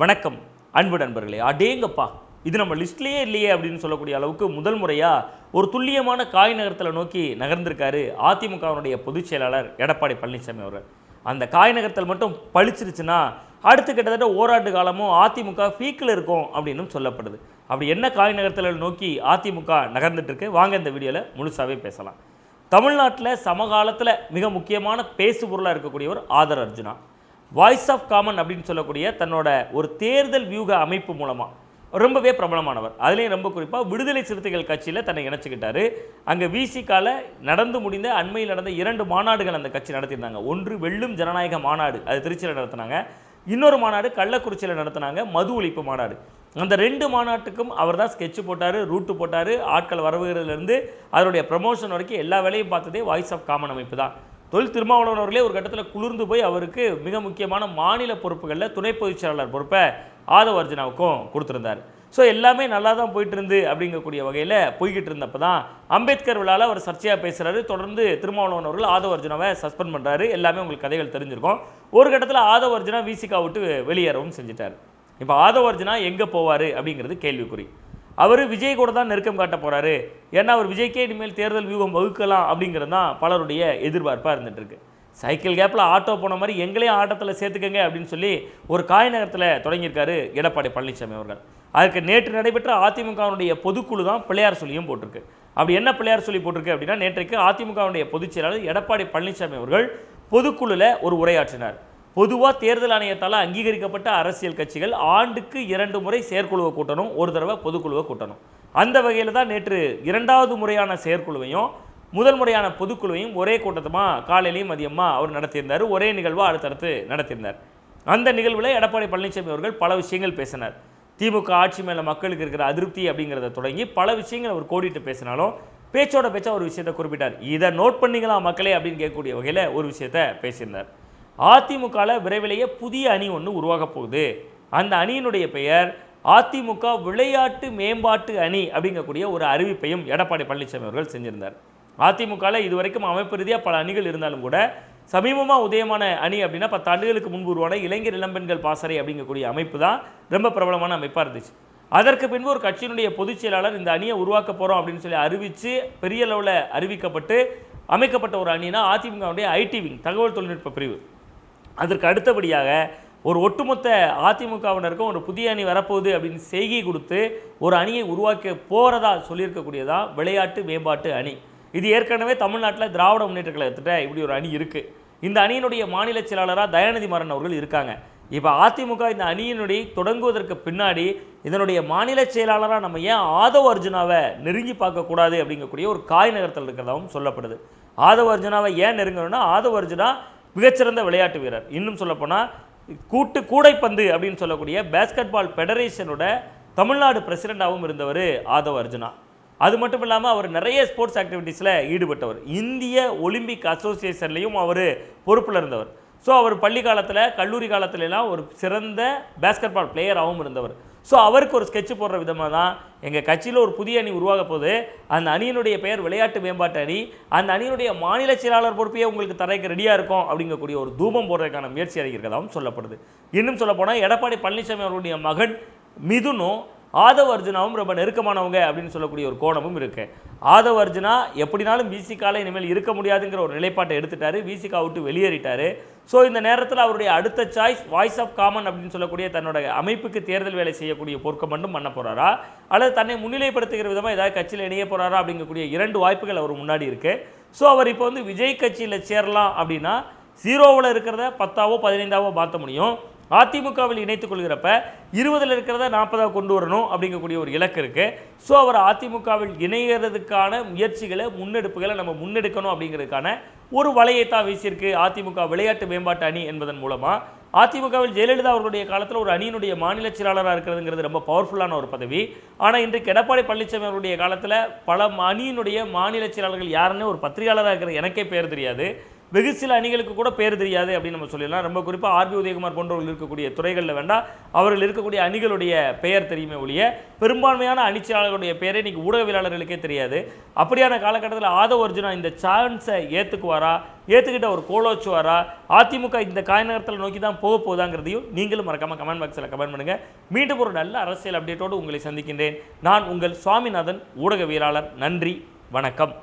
வணக்கம் அன்பு நண்பர்களே. அடேங்கப்பா இது நம்ம லிஸ்ட்லேயே இல்லையே அப்படின்னு சொல்லக்கூடிய அளவுக்கு முதல் முறையாக ஒரு துல்லியமான காய் நகரத்தில் நோக்கி நகர்ந்திருக்காரு அதிமுகவினுடைய பொதுச் செயலாளர் எடப்பாடி பழனிசாமி அவர்கள். அந்த காய் நகரத்தில் மட்டும் பழிச்சிருச்சுன்னா அடுத்து கிட்டத்தட்ட ஓராண்டு காலமும் அதிமுக ஃபீக்கில் இருக்கும் அப்படின்னு சொல்லப்படுது. அப்படி என்ன காய் நகரத்தில் நோக்கி அதிமுக நகர்ந்துட்டுருக்கு? வாங்க இந்த வீடியோவில் முழுசாகவே பேசலாம். தமிழ்நாட்டில் சமகாலத்தில் மிக முக்கியமான பேசு பொருளாக இருக்கக்கூடியவர் Aadhav Arjuna. Voice of common அப்படின்னு சொல்லக்கூடிய தன்னோட ஒரு தேர்தல் வியூக அமைப்பு மூலமாக ரொம்பவே பிரபலமானவர். அதுலேயும் ரொம்ப குறிப்பாக விடுதலை சிறுத்தைகள் கட்சியில் தன்னை இணைச்சிக்கிட்டாரு. அங்கே விசிக்கால நடந்து முடிந்த அண்மையில் நடந்த இரண்டு மாநாடுகள் அந்த கட்சி நடத்தியிருந்தாங்க. ஒன்று வெள்ளும் ஜனநாயக மாநாடு அது திருச்சியில் நடத்தினாங்க. இன்னொரு மாநாடு கள்ளக்குறிச்சியில் நடத்தினாங்க மது ஒழிப்பு மாநாடு. அந்த ரெண்டு மாநாட்டுக்கும் அவர் தான் ஸ்கெட்ச் போட்டார் ரூட்டு போட்டார் ஆட்கள் வரவுகிறதுலேருந்து அதனுடைய ப்ரமோஷன் வரைக்கும் எல்லா வேலையும் பார்த்ததே வாய்ஸ் ஆஃப் காமன் அமைப்பு தான். தொழில் திருமாவளவன் அவர்களே ஒரு கட்டத்தில் குளிர்ந்து போய் அவருக்கு மிக முக்கியமான மாநில பொறுப்புகளில் துணை பொதுச் செயலாளர் பொறுப்பை ஆதவ அர்ஜுனாவுக்கும் கொடுத்துருந்தார். ஸோ எல்லாமே நல்லா தான் போயிட்டு இருந்து அப்படிங்கக்கூடிய வகையில் போய்கிட்டு இருந்தப்போ தான் அம்பேத்கர் விழாவில் அவர் சர்ச்சையாக பேசுகிறாரு தொடர்ந்து திருமாவளவன் அவர்கள் ஆதவ அர்ஜுனாவை சஸ்பெண்ட் பண்ணுறாரு எல்லாமே உங்களுக்கு கதைகள் தெரிஞ்சிருக்கும். ஒரு கட்டத்தில் ஆதவ அர்ஜுனா விசிகா விட்டு வெளியேறவும் செஞ்சுட்டார். இப்போ ஆதவ அர்ஜுனா எங்கே போவார் அப்படிங்கிறது கேள்விக்குறி. அவர் விஜய் கூட தான் நெருக்கம் காட்ட போகிறாரு ஏன்னா அவர் விஜய்க்கே இனிமேல் தேர்தல் வியூகம் வகுக்கலாம் அப்படிங்கிறது தான் பலருடைய எதிர்பார்ப்பாக இருந்துகிட்ருக்கு சைக்கிள் கேப்பில் ஆட்டோ போன மாதிரி எங்களையும் ஆட்டத்தில் சேர்த்துக்கங்க அப்படின்னு சொல்லி ஒரு காய் நகரத்தில் தொடங்கியிருக்காரு எடப்பாடி பழனிசாமி அவர்கள். அதுக்கு நேற்று நடைபெற்ற அதிமுகவினுடைய பொதுக்குழு தான் பிள்ளையார் சொல்லியும் போட்டிருக்கு. அப்படி என்ன பிள்ளையார் சொல்லி போட்டிருக்கு அப்படின்னா நேற்றைக்கு அதிமுகவினுடைய பொதுச் செயலாளர் எடப்பாடி பழனிசாமி அவர்கள் பொதுக்குழுல ஒரு உரையாற்றினார். பொதுவாக தேர்தல் ஆணையத்தால் அங்கீகரிக்கப்பட்ட அரசியல் கட்சிகள் ஆண்டுக்கு இரண்டு முறை செயற்குழுவை கூட்டணும் ஒரு தடவை பொதுக்குழுவை கூட்டணும். அந்த வகையில் தான் நேற்று இரண்டாவது முறையான செயற்குழுவையும் முதல் முறையான பொதுக்குழுவையும் ஒரே கூட்டத்தமாக காலையிலையும் மதியமாக அவர் நடத்தியிருந்தார். ஒரே நிகழ்வாக அடுத்தடுத்து நடத்தியிருந்தார். அந்த நிகழ்வில் எடப்பாடி பழனிசாமி அவர்கள் பல விஷயங்கள் பேசினார். திமுக ஆட்சி மேலே மக்களுக்கு இருக்கிற அதிருப்தி அப்படிங்கிறத தொடங்கி பல விஷயங்கள் அவர் கோடிட்டு பேசினாலும் பேச்சோட பேச்சா ஒரு விஷயத்தை குறிப்பிட்டார். இதை நோட் பண்ணிக்கலாம் மக்களே அப்படின்னு கேட்கக்கூடிய வகையில் ஒரு விஷயத்தை பேசியிருந்தார். அதிமுகவில் விரைவிலேயே புதிய அணி ஒன்று உருவாக போகுது. அந்த அணியினுடைய பெயர் அதிமுக விளையாட்டு மேம்பாட்டு அணி அப்படிங்கக்கூடிய ஒரு அறிவிப்பையும் எடப்பாடி பழனிசாமி அவர்கள் செஞ்சிருந்தார். அதிமுகவில் இதுவரைக்கும் அமைப்பு ரீதியாக பல அணிகள் இருந்தாலும் கூட சமீபமாக உதயமான அணி அப்படின்னா பத்து ஆண்டுகளுக்கு முன்பு உருவான இளைஞர் இளம்பெண்கள் பாசறை அப்படிங்கக்கூடிய அமைப்பு தான் ரொம்ப பிரபலமான அமைப்பாக இருந்துச்சு. அதற்கு பின்பு ஒரு கட்சியினுடைய பொதுச் செயலாளர் இந்த அணியை உருவாக்க போகிறோம் அப்படின்னு சொல்லி அறிவித்து பெரிய அளவில் அறிவிக்கப்பட்டு அமைக்கப்பட்ட ஒரு அணினா அதிமுகவுடைய ஐடி விங் தகவல் தொழில்நுட்ப பிரிவு. அதற்கு அடுத்தபடியாக ஒரு ஒட்டுமொத்த அதிமுகவினருக்கும் ஒரு புதிய அணி வரப்போகுது அப்படின்னு செய்கை கொடுத்து ஒரு அணியை உருவாக்க போகிறதா சொல்லியிருக்கக்கூடியதான் விளையாட்டு மேம்பாட்டு அணி. இது ஏற்கனவே தமிழ்நாட்டில் திராவிட முன்னேற்ற கழகத்திட்ட இப்படி ஒரு அணி இருக்குது இந்த அணியினுடைய மாநில செயலாளராக தயாநிதி மாறன் அவர்கள் இருக்காங்க. இப்போ அதிமுக இந்த அணியினுடைய தொடங்குவதற்கு பின்னாடி இதனுடைய மாநில செயலாளராக நம்ம ஏன் ஆதவ அர்ஜுனாவை நெருங்கி பார்க்கக்கூடாது அப்படிங்கக்கூடிய ஒரு காய் நகரத்தில் இருக்கிறதாகவும் சொல்லப்படுது. ஆதவ அர்ஜுனாவை ஏன் நெருங்கணும்னா ஆதவ அர்ஜுனா மிகச்சிறந்த விளையாட்டு வீரர். இன்னும் சொல்லப்போனால் கூட்டு கூடைப்பந்து அப்படின்னு சொல்லக்கூடிய பேஸ்கெட் பால் ஃபெடரேஷனோட தமிழ்நாடு பிரசிடெண்ட்டாகவும் இருந்தவர் ஆதவ அர்ஜுனா. அது மட்டும் இல்லாமல் அவர் நிறைய ஸ்போர்ட்ஸ் ஆக்டிவிட்டீஸில் ஈடுபட்டவர். இந்திய ஒலிம்பிக் அசோசியேஷன்லேயும் அவர் பொறுப்பில் இருந்தவர். ஸோ அவர் பள்ளி காலத்தில் கல்லூரி காலத்துலலாம் ஒரு சிறந்த பேஸ்கெட் பால் பிளேயராகவும் இருந்தவர். ஸோ அவருக்கு ஒரு ஸ்கெட்ச் போடுற விதமாக தான் எங்கள் கட்சியில் ஒரு புதிய அணி உருவாக போது அந்த அணியினுடைய பெயர் விளையாட்டு மேம்பாட்டு அணி. அந்த அணியினுடைய மாநில செயலாளர் பொறுப்பையே உங்களுக்கு தரைக்கு ரெடியாக இருக்கும் அப்படிங்கக்கூடிய ஒரு தூபம் போடுறதுக்கான முயற்சி அறிகிறதாகவும் சொல்லப்படுது. இன்னும் சொல்லப்போனால் எடப்பாடி பழனிசாமி அவருடைய மகன் மிதுனும் ஆதவ அர்ஜுனாவும் ரொம்ப நெருக்கமானவங்க அப்படின்னு சொல்லக்கூடிய ஒரு கோணமும் இருக்குது ஆதவ அர்ஜுனா எப்படினாலும் விசிகால இனிமேல் இருக்க முடியாதுங்கிற ஒரு நிலைப்பாட்டை எடுத்துட்டாரு. விசிகா விட்டு வெளியேறிட்டார். ஸோ இந்த நேரத்தில் அவருடைய அடுத்த சாய்ஸ் வாய்ஸ் ஆஃப் காமன் அப்படின்னு சொல்லக்கூடிய தன்னோட அமைப்புக்கு தேர்தல் வேலை செய்யக்கூடிய பொறுக்க மட்டும் பண்ண போறாரா? அல்லது தன்னை முன்னிலைப்படுத்துகிற விதமாக ஏதாவது கட்சியில் இணைய போகிறாரா அப்படிங்கக்கூடிய இரண்டு வாய்ப்புகள் அவர் முன்னாடி இருக்குது ஸோ அவர் இப்போ வந்து விஜய் கட்சியில் சேரலாம் அப்படின்னா ஜீரோவில் இருக்கிறத பத்தாவோ பதினைந்தாவோ மாற்ற முடியும். அதிமுகவில் இணைத்துக் கொள்கிறப்ப இருபதில் இருக்கிறத நாற்பதாக கொண்டு வரணும் அப்படிங்கக்கூடிய ஒரு இலக்கு இருக்குது ஸோ அவர் அதிமுகவில் இணைகிறதுக்கான முயற்சிகளை முன்னெடுப்புகளை நம்ம முன்னெடுக்கணும் அப்படிங்கிறதுக்கான ஒரு வலையைத்தான் வீசியிருக்கு அதிமுக விளையாட்டு மேம்பாட்டு அணி என்பதன் மூலமாக அதிமுகவில் ஜெயலலிதா அவர்களுடைய காலத்தில் ஒரு அணியினுடைய மாநில செயலாளராக இருக்கிறதுங்கிறது ரொம்ப பவர்ஃபுல்லான ஒரு பதவி. ஆனால் இன்றைக்கு எடப்பாடி பழனிசாமி அவருடைய காலத்தில் பல அணியினுடைய மாநில செயலாளர்கள் யாருன்னு ஒரு பத்திரிகையாளராக இருக்கிற எனக்கே பேர் தெரியாது. வெகு சில அணிகளுக்கு கூட பேர் தெரியாது அப்படின்னு நம்ம சொல்லிடலாம். ரொம்ப குறிப்பாக ஆர்பி உதயகுமார் போன்றவர்கள் இருக்கக்கூடிய துறைகளில் வேண்டாம் அவர்கள் இருக்கக்கூடிய அணிகளுடைய பெயர் தெரியுமே ஒழிய பெரும்பான்மையான அணிச்சியாளர்களுடைய பெயரை இன்றைக்கி ஊடகவியலாளர்களுக்கே தெரியாது. அப்படியான காலகட்டத்தில் ஆதவ அர்ஜுனா இந்த சான்ஸை ஏற்றுக்குவாரா ஏற்றுக்கிட்ட ஒரு கோலோச்சுவாரா அதிமுக இந்த காய் நகரத்தில் நோக்கி தான் போக போதாங்கிறதையும் நீங்களும் மறக்காமல் கமெண்ட் பாக்ஸில் கமெண்ட் பண்ணுங்கள் மீண்டும் ஒரு நல்ல அரசியல் அப்டேட்டோடு உங்களை சந்திக்கின்றேன். நான் உங்கள் சுவாமிநாதன் ஊடகவியலாளர். நன்றி வணக்கம்.